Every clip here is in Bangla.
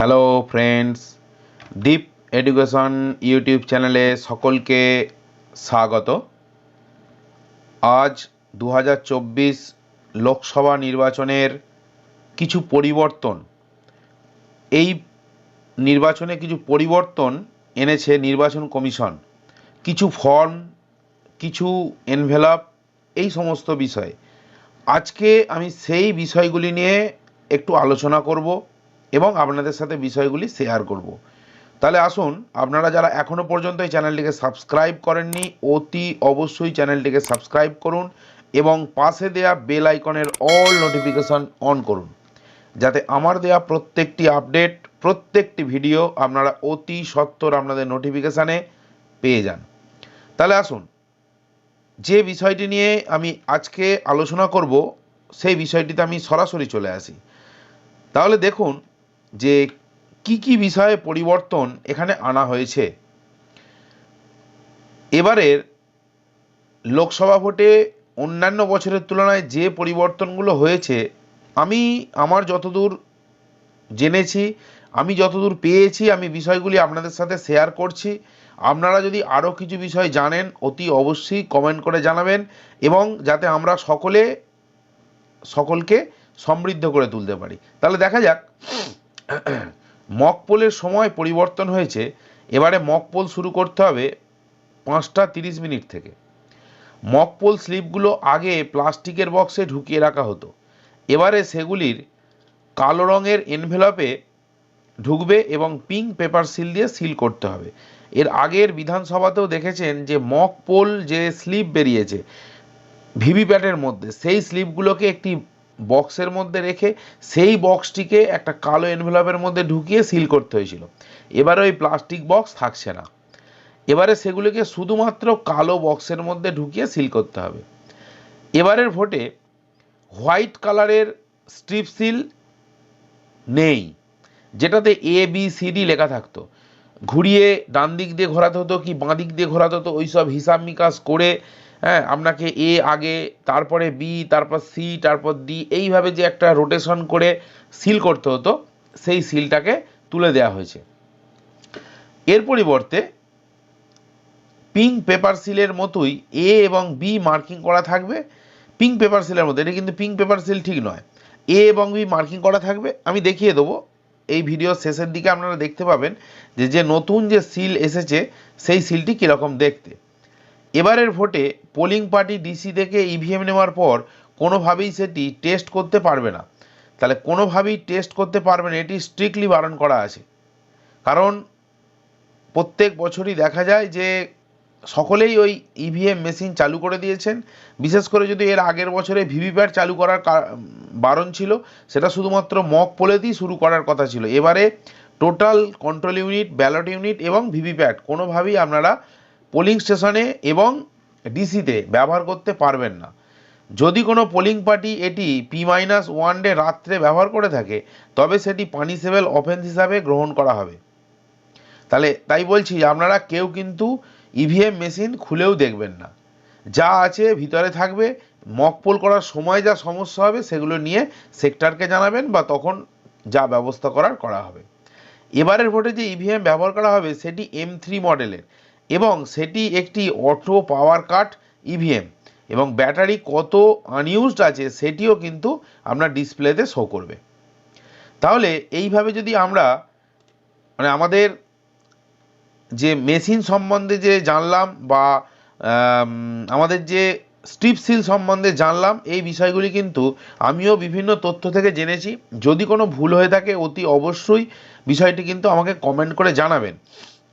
Hello friends deep education YouTube চ্যানেলে সকলকে স্বাগত। আজ দু হাজার চব্বিশ লোকসভা নির্বাচনের কিছু পরিবর্তন। এই নির্বাচনে কিছু পরিবর্তন এনেছে নির্বাচন কমিশন। কিছু ফর্ম, কিছু এনভেলপ, এই সমস্ত বিষয়। আজকে আমি সেই বিষয়গুলি নিয়ে একটু আলোচনা করব। এবং আপনাদের সাথে বিষয়গুলি শেয়ার করব। তাহলে আসুন, আপনারা যারা এখনও পর্যন্ত এই চ্যানেলটিকে সাবস্ক্রাইব করেননি, অতি অবশ্যই চ্যানেলটিকে সাবস্ক্রাইব করুন এবং পাশে দেয়া বেল আইকনের অল নোটিফিকেশন অন করুন। যাতে আমার দেয়া প্রত্যেকটি আপডেট প্রত্যেকটি ভিডিও আপনারা অতি সত্বর আপনাদের নোটিফিকেশানে পেয়ে যান। তাহলে আসুন, যে বিষয়টি নিয়ে আমি আজকে আলোচনা করব, সেই বিষয়টিতে আমি সরাসরি চলে আসি। তাহলে দেখুন যে কি কি বিষয়ে পরিবর্তন এখানে আনা হয়েছে। এবারের লোকসভা ভোটে অন্যান্য বছরের তুলনায় যে পরিবর্তনগুলো হয়েছে, আমি আমার যতদূর জেনেছি, আমি যতদূর পেয়েছি, আমি বিষয়গুলি আপনাদের সাথে শেয়ার করছি। আপনারা যদি আরও কিছু বিষয় জানেন, অতি অবশ্যই কমেন্ট করে জানাবেন এবং যাতে আমরা সকলে, সকলকে সমৃদ্ধ করে তুলতে পারি। তাহলে দেখা যাক মক পোলের সময় পরিবর্তন হয়েছে, এবারে মক পোল শুরু করতে হবে পাঁচটা তিরিশ মিনিট থেকে। মক পোল স্লিপগুলো আগে প্লাস্টিকের বক্সে ঢুকিয়ে রাখা হতো। এবারে সেগুলির কালো রঙের এনভেলপে ঢুকবে এবং পিঙ্ক পেপার সিল দিয়ে সিল করতে হবে। এর আগের বিধানসভাতেও দেখেছেন যে মক পোল যে স্লিপ বেরিয়েছে ভিভিপ্যাটের মধ্যে, সেই স্লিপগুলোকে একটি বক্সের মধ্যে রেখে সেই বক্সটিকে একটা কালো এনভেলপের মধ্যে ঢুকিয়ে সিল করতে হয়েছিল। এবারে ওই প্লাস্টিক বক্স থাকছে না। এবারে সেগুলিকে শুধুমাত্র কালো বক্সের মধ্যে ঢুকিয়ে সিল করতে হবে। এবারের ভোটে হোয়াইট কালারের স্ট্রিপ সিল নেই, যেটাতে এ বি সি ডি লেখা থাকতো। ঘুরিয়ে ডান দিক দিয়ে ঘোরাতে হতো কি বাঁ দিক দিয়ে ঘোরাতে হতো ওই সব হিসাব নিকাশ করে হ্যাঁ আপনাকে এ আগে, তারপরে বি, তারপর সি, তারপর ডি, এইভাবে যে একটা রোটেশন করে সিল করতে হতো, সেই সিলটাকে তুলে দেওয়া হয়েছে। এর পরিবর্তে পিঙ্ক পেপার সিলের মতোই এ এবং বি মার্কিং করা থাকবে। পিঙ্ক পেপার সিলের মতো, এটা কিন্তু পিঙ্ক পেপার সিল ঠিক নয়। এ এবং বি মার্কিং করা থাকবে। আমি দেখিয়ে দেবো, এই ভিডিও শেষের দিকে আপনারা দেখতে পাবেন যে যে নতুন যে সিল এসেছে, সেই সিলটি কীরকম দেখতে। এবারের ভোটে পোলিং পার্টি ডিসি থেকে ইভিএম নেওয়ার পর কোনোভাবেই সেটি টেস্ট করতে পারবে না। তাহলে কোনোভাবেই টেস্ট করতে পারবে না, এটি স্ট্রিক্টলি বারণ করা আছে। কারণ প্রত্যেক বছরই দেখা যায় যে সকলেই ওই ইভিএম মেশিন চালু করে দিয়েছেন। বিশেষ করে যদি এর আগের বছরে ভিভিপ্যাট চালু করার বারণ ছিল, সেটা শুধুমাত্র মক পোলেতেই শুরু করার কথা ছিল। এবারে total control unit ballot unit এবং ভিভিপ্যাট কোনোভাবেই আপনারা পোলিং স্টেশনে এবং ডিসিতে ব্যবহার করতে পারবেন না। যদি কোনো পোলিং পার্টি এটি পি মাইনাস ওয়ান ডে রাত্রে ব্যবহার করে থাকে, তবে সেটি পানিসেবল অফেন্স হিসাবে গ্রহণ করা হবে। তাহলে তাই বলছি, আপনারা কেউ কিন্তু ইভিএম মেশিন খুলেও দেখবেন না। যা আছে ভিতরে থাকবে মক পোল করার সময় যা সমস্যা হবে সেগুলো নিয়ে সেক্টরকে জানাবেন বা তখন যা ব্যবস্থা করার করা হবে। এবারের ভোটে যে ইভিএম ব্যবহার করা হবে, সেটি এম থ্রি মডেলের এবং সেটি একটি অটো পাওয়ার কাট ইভিএম এবং ব্যাটারি কত আনইউজড আছে সেটিও কিন্তু আপনার ডিসপ্লেতে শো করবে। তাহলে এইভাবে যদি আমরা মানে আমাদের যে মেশিন সম্বন্ধে যে জানলাম বা আমাদের যে স্ট্রিপ সিল সম্বন্ধে জানলাম, এই বিষয়গুলি কিন্তু আমিও বিভিন্ন তথ্য থেকে জেনেছি। যদি কোনো ভুল হয়ে থাকে অতি অবশ্যই বিষয়টি কিন্তু আমাকে কমেন্ট করে জানাবেন।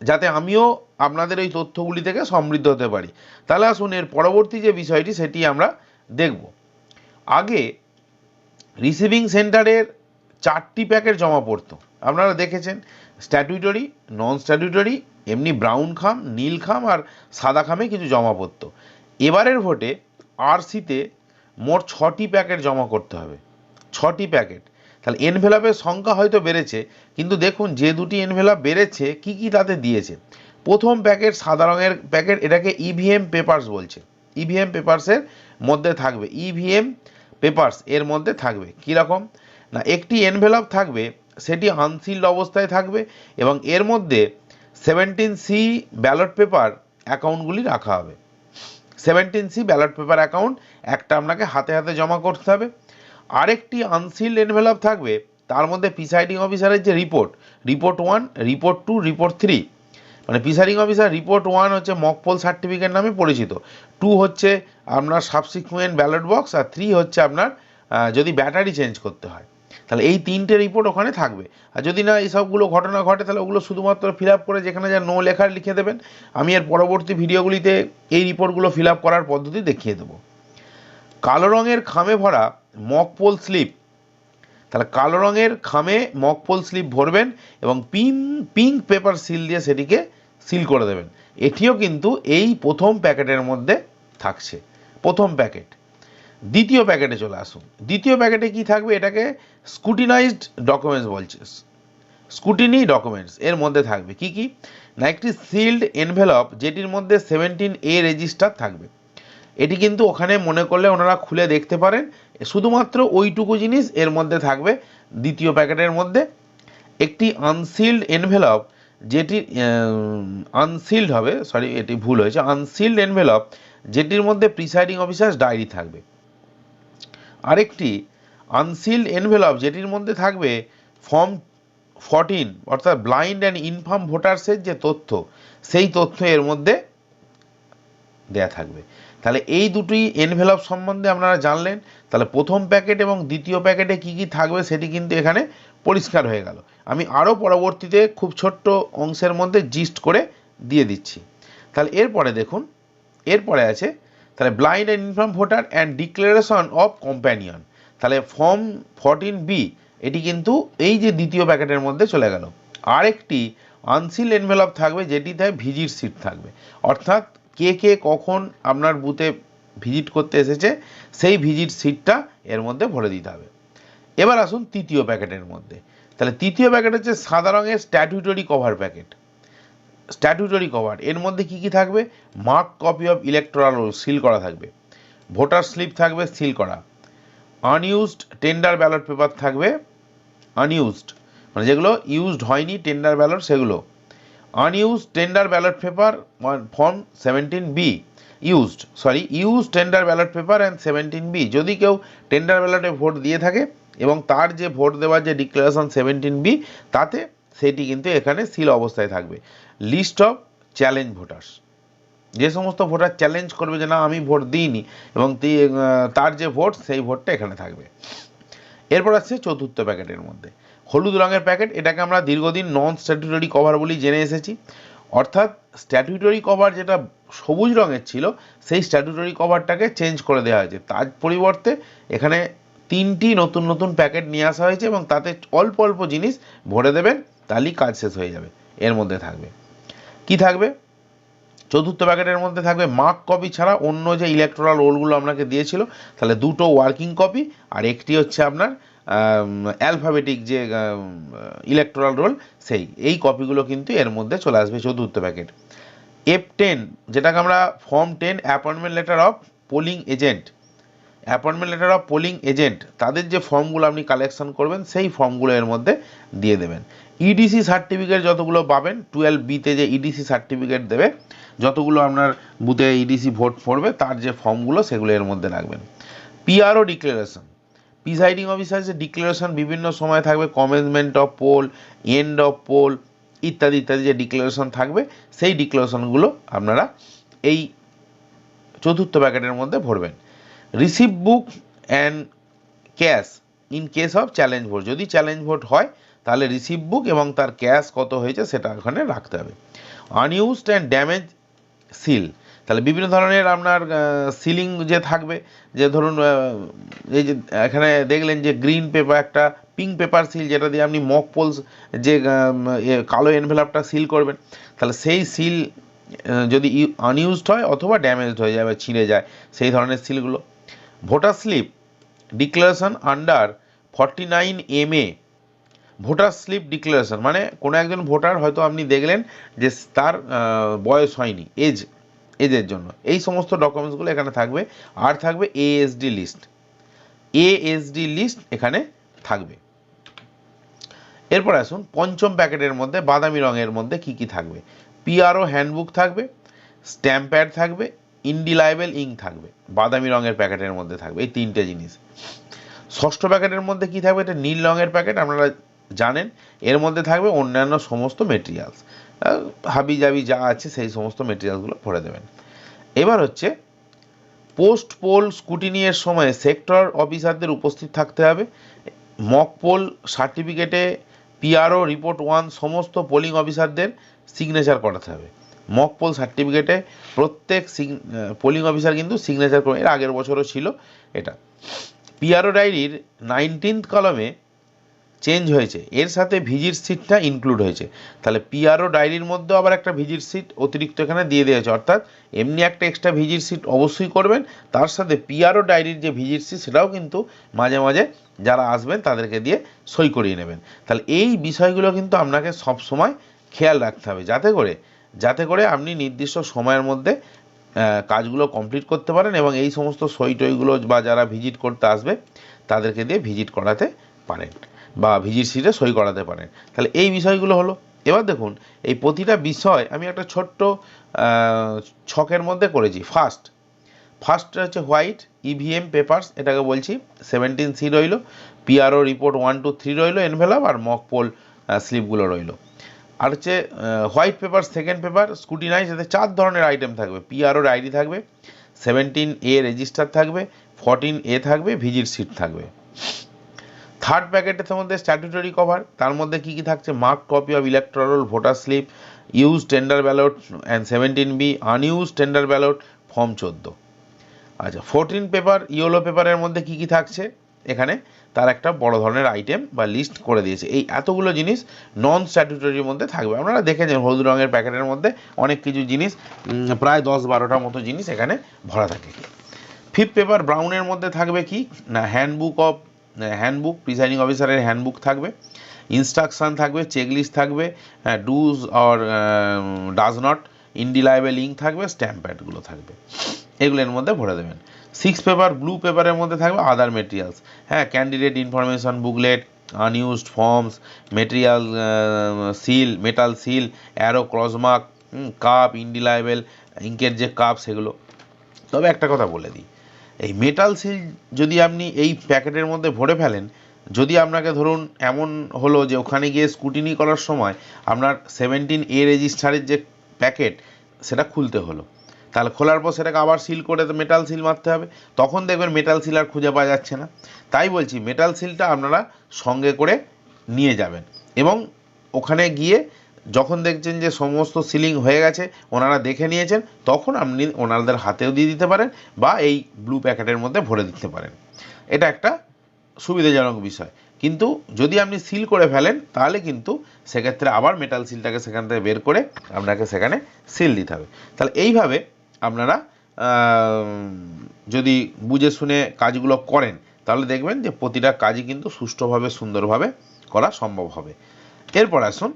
যাতে আমিও আপনাদের এই তথ্যগুলি থেকে সমৃদ্ধ হতে পারি। তাহলে আসুন এর পরবর্তী যে বিষয়টি, সেটি আমরা দেখব। আগে রিসিভিং সেন্টারের চারটি প্যাকেট জমা পড়তো। আপনারা দেখেছেন স্ট্যাটুটরি নন স্ট্যাটুইটরি এমনি ব্রাউন খাম, নীল খাম আর সাদা খামে কিছু জমা পড়তো। এবারের ভোটে আরসিতে মোট ছটি প্যাকেট জমা করতে হবে। ছটি প্যাকেট। তাহলে এনভেলাপের সংখ্যা হয়তো বেড়েছে, কিন্তু দেখুন যে দুটি এনভেলাপ বেড়েছে, কি কি তাতে দিয়েছে? প্রথম প্যাকেট সাদা রঙের প্যাকেট, এটাকে ইভিএম পেপার্স বলছে। ইভিএম পেপার্সের মধ্যে থাকবে। ইভিএম পেপার্স এর মধ্যে থাকবে। কীরকম না, একটি এনভেলপ থাকবে, সেটি আনসিল্ড অবস্থায় থাকবে এবং এর মধ্যে সেভেন্টিন সি ব্যালট পেপার অ্যাকাউন্টগুলি রাখা হবে। Seventeen C ballot paper account একটা আপনাকে হাতে হাতে জমা করতে হবে। আরেকটি আনসিল্ড এনভেলপ থাকবে, তার মধ্যে প্রিসাইডিং অফিসারের যে report report one report two report three মানে প্রিসাইডিং অফিসার রিপোর্ট ওয়ান হচ্ছে মকপোল সার্টিফিকেট নামে পরিচিত। টু হচ্ছে আপনার সাবসিকুয়েন্ট ব্যালট বক্স আর থ্রি হচ্ছে আপনার যদি ব্যাটারি চেঞ্জ করতে হয়। তাহলে এই তিনটে রিপোর্ট ওখানে থাকবে। আর যদি না এই সবগুলো ঘটনা ঘটে, তাহলে ওগুলো শুধুমাত্র ফিল আপ করে যেখানে যা নো লেখার লিখে দেবেন। আমি এর পরবর্তী ভিডিওগুলিতে এই রিপোর্টগুলো ফিল আপ করার পদ্ধতি দেখিয়ে দেবো। কালো রঙের খামে ভরা মকপোল স্লিপ তাহলে কালো রঙের খামে মকপোল স্লিপ ভরবেন এবং পিং পিঙ্ক পেপার সিল দিয়ে সেটিকে সিল করে দেবেন। এটিও কিন্তু এই প্রথম প্যাকেটের মধ্যে থাকছে। প্রথম প্যাকেট। দ্বিতীয় প্যাকেটে চলে আসুন। দ্বিতীয় প্যাকেটে কি থাকবে? এটাকে স্কুটিনাইজড ডকুমেন্টস বলছে। স্কুটিনি ডকুমেন্টস এর মধ্যে থাকবে। কি কি? না, একটি সিল্ড এনভেলপ যেটির মধ্যে সেভেন্টিন এ রেজিস্টার থাকবে। এটি কিন্তু ওখানে মনে করলে ওনারা খুলে দেখতে পারেন। শুধুমাত্র ওইটুকু জিনিস এর মধ্যে থাকবে। দ্বিতীয় প্যাকেটের মধ্যে একটি আনসিল্ড এনভেলপ যেটি আনসিল্ড হবে সরি এটি ভুল হয়েছে আনসিল্ড এনভেলপ যেটির মধ্যে প্রিসাইডিং অফিসার্স ডায়েরি থাকবে। আরেকটি আনসিল্ড এনভেলপ যেটির মধ্যে থাকবে ফর্ম ফরটিন অর্থাৎ ব্লাইন্ড অ্যান্ড ইনফার্ম ভোটার্সের যে তথ্য, সেই তথ্য এর মধ্যে দেয়া থাকবে। তাহলে এই দুটি এনভেলপ সম্বন্ধে আপনারা জানলেন, তাহলে প্রথম প্যাকেট এবং দ্বিতীয় প্যাকেটে কি কি থাকবে সেটি কিন্তু এখানে পরিষ্কার হয়ে গেল। আমি আরও পরবর্তীতে খুব ছোট্ট অংশের মধ্যে জিস্ট করে দিয়ে দিচ্ছি। তাহলে এরপরে দেখুন, এরপরে আছে, তাহলে blind and inform voter and declaration of companion তাহলে ফর্ম ফরটিন বি এটি কিন্তু এই যে দ্বিতীয় প্যাকেটের মধ্যে চলে গেল। আরেকটি আনসিল এনভেলপ থাকবে যেটিতে ভিজিট সিট থাকবে। অর্থাৎ কে কে কখন আপনার বুথে ভিজিট করতে এসেছে, সেই ভিজিট সিটটা এর মধ্যে ভরে দিতে হবে। এবার আসুন তৃতীয় প্যাকেটের মধ্যে। তাহলে তৃতীয় প্যাকেট হচ্ছে সাদা রঙের statutory cover packet statutory cover এর মধ্যে কি কি থাকবে? Mark copy of electoral roll seal করা থাকবে। ভোটার স্লিপ থাকবে সিল করা। আনইউজড টেন্ডার ব্যালট পেপার থাকবে আনইউজড মানে যেগুলো ইউজড হয়নি টেন্ডার ব্যালট সেগুলো। Unused tender ballot paper form seventeen B used sorry used tender ballot paper and seventeen B যদি কেউ টেন্ডার ব্যালটে ভোট দিয়ে থাকে এবং তার যে ভোট দেওয়ার যে ডিক্লারেশন সেভেন্টিন বি তাতে সেটি কিন্তু এখানে সিল অবস্থায় থাকবে। লিস্ট অফ চ্যালেঞ্জ ভোটার্স যে সমস্ত ভোটার চ্যালেঞ্জ করবে যে না, আমি ভোট দিইনি, এবং তার যে ভোট সেই ভোটটা এখানে থাকবে। এরপর আসছে চতুর্থ প্যাকেটের মধ্যে। হলুদ রঙের প্যাকেট, এটাকে আমরা দীর্ঘদিন নন স্ট্যাটুটরি কভার বলি জেনে এসেছি। অর্থাৎ স্ট্যাটুটরি কভার যেটা সবুজ রঙের ছিল, সেই স্ট্যাটুটরি কভারটাকে চেঞ্জ করে দেওয়া হয়েছে। তার পরিবর্তে এখানে তিনটি নতুন নতুন প্যাকেট নিয়ে আসা হয়েছে এবং তাতে অল্প অল্প জিনিস ভরে দেবেন, তাহলেই কাজ শেষ হয়ে যাবে, এর মধ্যে থাকবে। কি থাকবে? চতুর্থ প্যাকেটের মধ্যে থাকবে মার্ক কপি ছাড়া অন্য যে ইলেকট্রাল রোলগুলো আপনাকে দিয়েছিল, তাহলে দুটো ওয়ার্কিং কপি আর একটি হচ্ছে আপনার অ্যালফাবেটিক যে ইলেকট্রাল রোল সেই, এই কপিগুলো কিন্তু এর মধ্যে চলে আসবে চতুর্থ প্যাকেট। এফ টেন যেটাকে আমরা form ten appointment letter of polling agent appointment letter of polling agent তাদের যে ফর্মগুলো আপনি কালেকশন করবেন, সেই ফর্মগুলো এর মধ্যে দিয়ে দেবেন। ইডিসি সার্টিফিকেট যতগুলো পাবেন টুয়েলভ বিতে যে ইডিসি সার্টিফিকেট দেবে, যতগুলো আপনার বুথে ইডিসি ভোট পড়বে, তার যে ফর্মগুলো সেগুলো এর মধ্যে রাখবেন। পিআরও ডিক্লারেশন প্রিসাইডিং অফিসার যে ডিক্লারেশন বিভিন্ন সময় থাকবে commencement of poll end of poll ইত্যাদি ইত্যাদি যে ডিক্লারেশন থাকবে, সেই ডিক্লারেশনগুলো আপনারা এই চতুর্থ প্যাকেটের মধ্যে ভরবেন। Receive book and cash in case of challenge vote যদি চ্যালেঞ্জ ভোট হয় তাহলে রিসিভ বুক এবং তার ক্যাশ কত হয়েছে সেটা ওখানে রাখতে হবে। আনইউজড অ্যান্ড ড্যামেজ সিল তাহলে বিভিন্ন ধরনের আপনার সিলিং যে থাকবে যে ধরুন এই যে এখানে দেখলেন যে গ্রিন পেপার একটা পিঙ্ক পেপার সিল যেটা দিয়ে আপনি মক পোলস যে এ, কালো এনভেলপটা সিল করবেন তাহলে সেই সিল যদি আনইউজড হয় অথবা ড্যামেজড হয়ে যায় বা ছিঁড়ে যায় সেই ধরনের সিলগুলো voter slip declaration under forty nine M A. Voter slip declaration মানে কোনো একজন ভোটার হয়তো আপনি দেখলেন যে তার বয়স হয়নি, এজ, এজের জন্য। এই সমস্ত ডকুমেন্টসগুলো এখানে থাকবে, আর থাকবে এএসডি লিস্ট এএসডি লিস্ট এখানে থাকবে। এরপর আসুন, পঞ্চম প্যাকেটের মধ্যে বাদামি রঙের মধ্যে কি কি থাকবে? পিআরও হ্যান্ডবুক থাকবে স্ট্যাম্প প্যাড থাকবে ইন্ডিলাইবেল ইঙ্ক থাকবে। বাদামি রঙের প্যাকেটের মধ্যে থাকবে। এই তিনটে জিনিস। ষষ্ঠ প্যাকেটের মধ্যে কি থাকবে? এটা নীল রঙের প্যাকেট, আপনারা জানেন। এর মধ্যে থাকবে অন্যান্য সমস্ত মেটেরিয়ালস হাবি জাবি যা আছে, সেই সমস্ত মেটেরিয়ালসগুলো ভরে দেবেন। এবার হচ্ছে পোস্ট পোল স্কুটিনিয়ের সময় সেক্টর অফিসারদের উপস্থিত থাকতে হবে। মক পোল সার্টিফিকেটে পিআরও রিপোর্ট ওয়ান সমস্ত পোলিং অফিসারদের সিগনেচার করাতে হবে। মক পোল সার্টিফিকেটে প্রত্যেক পোলিং অফিসার কিন্তু সিগনেচার করে এর আগের বছরও ছিল এটা। পিআরও ডায়েরির নাইনটিন্থ কলমে চেঞ্জ হয়েছে। এর সাথে ভিজিট সিটটা ইনক্লুড হয়েছে। তাহলে পিআরও ডায়েরির মধ্যেও আবার একটা ভিজিট সিট অতিরিক্ত এখানে দিয়ে দিয়েছে অর্থাৎ এমনি একটা এক্সট্রা ভিজিট সিট অবশ্যই করবেন। তার সাথে পিআরও ডায়েরির যে ভিজিট সিট সেটাও কিন্তু মাঝে মাঝে যারা আসবেন, তাদেরকে দিয়ে সই করিয়ে নেবেন। তাহলে এই বিষয়গুলো কিন্তু আপনাকে সব সময় খেয়াল রাখতে হবে। যাতে করে যাতে করে আপনি নির্দিষ্ট সময়ের মধ্যে কাজগুলো কমপ্লিট করতে পারেন এবং এই সমস্ত সই টইগুলো বা যারা ভিজিট করতে আসবে, তাদেরকে দিয়ে ভিজিট করাতে পারেন বা ভিজিট সিটে সই করাতে পারেন। তাহলে এই বিষয়গুলো হলো। এবার দেখুন, এই প্রতিটা বিষয় আমি একটা ছোট্ট ছকের মধ্যে করেছি। ফার্স্ট ফার্স্ট হচ্ছে হোয়াইট ইভিএম পেপার্স এটাকে বলছি। সেভেন্টিন সি রইল। PRO report one two three রইল এনভেলাপ আর মক পোল স্লিপগুলো রইল। আর হচ্ছে white paper second paper scrutinize এতে চার ধরনের আইটেম থাকবে। পিআরওর আইডি থাকবে সেভেন্টিন এ রেজিস্টার থাকবে ফরটিন এ থাকবে ভিজিট সিট থাকবে। থার্ড প্যাকেটের মধ্যে স্ট্যাটুটরি কভার তার মধ্যে কি কি থাকছে? Mark copy of electoral voter slip used tender ballot and seventeen B unused tender ballot form চোদ্দ আচ্ছা ফোরটিন পেপার ইয়েলো পেপারের মধ্যে কি কি থাকছে? এখানে তার একটা বড় ধরনের আইটেম বা লিস্ট করে দিয়েছে। এই এতগুলো জিনিস নন স্ট্যাটুটরির মধ্যে থাকবে। আপনারা দেখেছেন হলুদ রঙের প্যাকেটের মধ্যে অনেক কিছু জিনিস প্রায় দশ বারোটার মতো জিনিস এখানে ভরা থাকে। ফিফথ পেপার ব্রাউনের মধ্যে থাকবে কি? না হ্যান্ডবুক অফ হ্যান্ডবুক প্রিসাইডিং অফিসারের হ্যান্ডবুক থাকবে। ইনস্ট্রাকশান থাকবে চেকলিস্ট থাকবে do's or does not indelible link থাকবে স্ট্যাম্প প্যাডগুলো থাকবে। এগুলোর মধ্যে ভরে দেবেন। সিক্স পেপার ব্লু পেপারের মধ্যে থাকবে আদার মেটেরিয়ালস হ্যাঁ candidate information booklet unused forms material seal metal seal arrow cross mark cup indelible ইঙ্কের যে কাপ সেগুলো। তবে একটা কথা বলে দিই, এই মেটাল সিল যদি আপনি এই প্যাকেটের মধ্যে ভরে ফেলেন, যদি আপনাকে ধরুন এমন হলো যে ওখানে গিয়ে স্কুটিনি করার সময় আপনার সেভেন্টিন এ রেজিস্টারের যে প্যাকেট সেটা খুলতে হলো। তাহলে খোলার পর সেটাকে আবার সিল করে মেটাল সিল মারতে হবে। তখন দেখবেন মেটাল সিল আর খুঁজে পাওয়া যাচ্ছে না। তাই বলছি মেটাল সিলটা আপনারা সঙ্গে করে নিয়ে যাবেন। এবং ওখানে গিয়ে যখন দেখছেন যে সমস্ত সিলিং হয়ে গেছে, ওনারা দেখে নিয়েছেন, তখন আপনি ওনাদের হাতেও দিয়ে দিতে পারেন বা এই ব্লু প্যাকেটের মধ্যে ভরে দিতে পারেন। এটা একটা সুবিধাজনক বিষয়। কিন্তু যদি আপনি সিল করে ফেলেন, তাহলে কিন্তু সেক্ষেত্রে আবার মেটাল সিলটাকে সেখান থেকে বের করে আপনাকে সেখানে সিল দিতে হবে। তাহলে এইভাবে আপনারা যদি বুঝে শুনে কাজগুলো করেন, তাহলে দেখবেন যে প্রতিটা কাজই কিন্তু সুষ্ঠুভাবে, সুন্দরভাবে করা সম্ভব হবে। এরপর আসুন,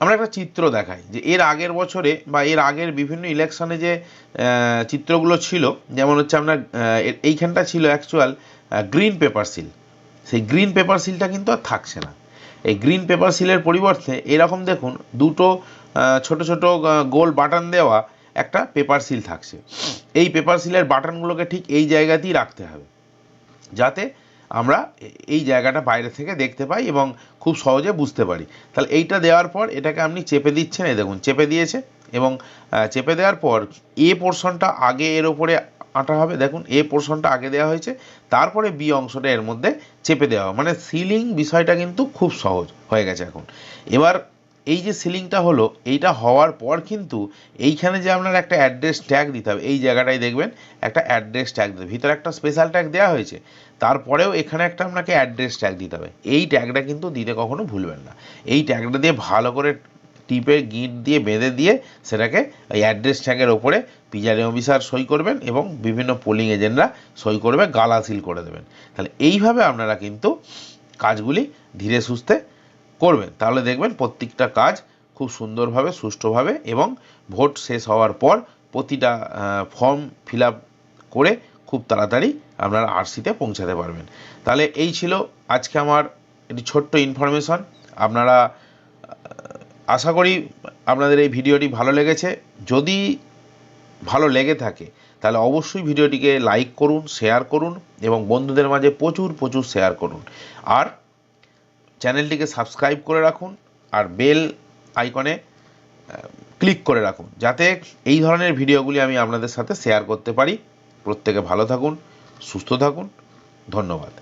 আমরা একটা চিত্র দেখাই যে এর আগের বছরে বা এর আগের বিভিন্ন ইলেকশনে যে চিত্রগুলো ছিল, যেমন হচ্ছে আপনার এইখানটা ছিল অ্যাকচুয়াল গ্রিন পেপার সিল সেই গ্রিন পেপার সিলটা কিন্তু আর থাকছে না। এই গ্রিন পেপার সিলের পরিবর্তে এরকম দেখুন, দুটো ছোট ছোট গোল বাটন দেওয়া একটা পেপার সিল থাকছে। এই পেপার সিলের বাটনগুলোকে ঠিক এই জায়গাতেই রাখতে হবে। যাতে আমরা এই জায়গাটা বাইরে থেকে দেখতে পাই এবং খুব সহজে বুঝতে পারি। তাহলে এইটা দেওয়ার পর এটাকে আপনি চেপে দিচ্ছেন, এই দেখুন, চেপে দিয়েছে এবং চেপে দেওয়ার পর এ পোর্শনটা আগে এর ওপরে আঁটা হবে, দেখুন, এ পোর্শনটা আগে দেওয়া হয়েছে, তারপরে বি অংশটা এর মধ্যে চেপে দেওয়া মানে সিলিং বিষয়টা কিন্তু খুব সহজ হয়ে গেছে এখন। এবার এই যে সিলিংটা হলো, এইটা হওয়ার পর কিন্তু এইখানে যে আপনার একটা অ্যাড্রেস ট্যাগ দিতে হবে, এই জায়গাটায় দেখবেন একটা অ্যাড্রেস ট্যাগ দিতে ভিতরে একটা স্পেশাল ট্যাগ দেওয়া হয়েছে, তারপরেও এখানে একটা আপনাকে অ্যাড্রেস ট্যাগ দিতে হবে, এই ট্যাগটা কিন্তু দিতে কখনো ভুলবেন না, এই ট্যাগটা দিয়ে ভালো করে টিপে, গিট দিয়ে, বেঁধে দিয়ে সেটাকে ওই অ্যাড্রেস ট্যাগের ওপরে পিজারে অফিসার সই করবেন এবং বিভিন্ন পোলিং এজেন্টরা সই করবে গালা সিল করে দেবেন, তাহলে এইভাবে আপনারা কিন্তু কাজগুলি ধীরে সুস্থে করবেন, তাহলে দেখবেন প্রত্যেকটা কাজ খুব সুন্দরভাবে, সুষ্ঠুভাবে এবং ভোট শেষ হওয়ার পর প্রতিটা ফর্ম ফিল করে খুব তাড়াতাড়ি আপনারা আরসিতে পৌঁছাতে পারবেন। তাহলে এই ছিল আজকে আমার একটি ছোট্ট ইনফরমেশন আপনারা আশা করি আপনাদের এই ভিডিওটি ভালো লেগেছে। যদি ভালো লেগে থাকে, তাহলে অবশ্যই ভিডিওটিকে লাইক করুন শেয়ার করুন এবং বন্ধুদের মাঝে প্রচুর প্রচুর শেয়ার করুন। আর চ্যানেলটিকে সাবস্ক্রাইব করে রাখুন আর বেল আইকনে ক্লিক করে রাখুন, যাতে এই ধরনের ভিডিওগুলি আমি আপনাদের সাথে শেয়ার করতে পারি। প্রত্যেকে ভালো থাকুন, সুস্থ থাকুন। ধন্যবাদ।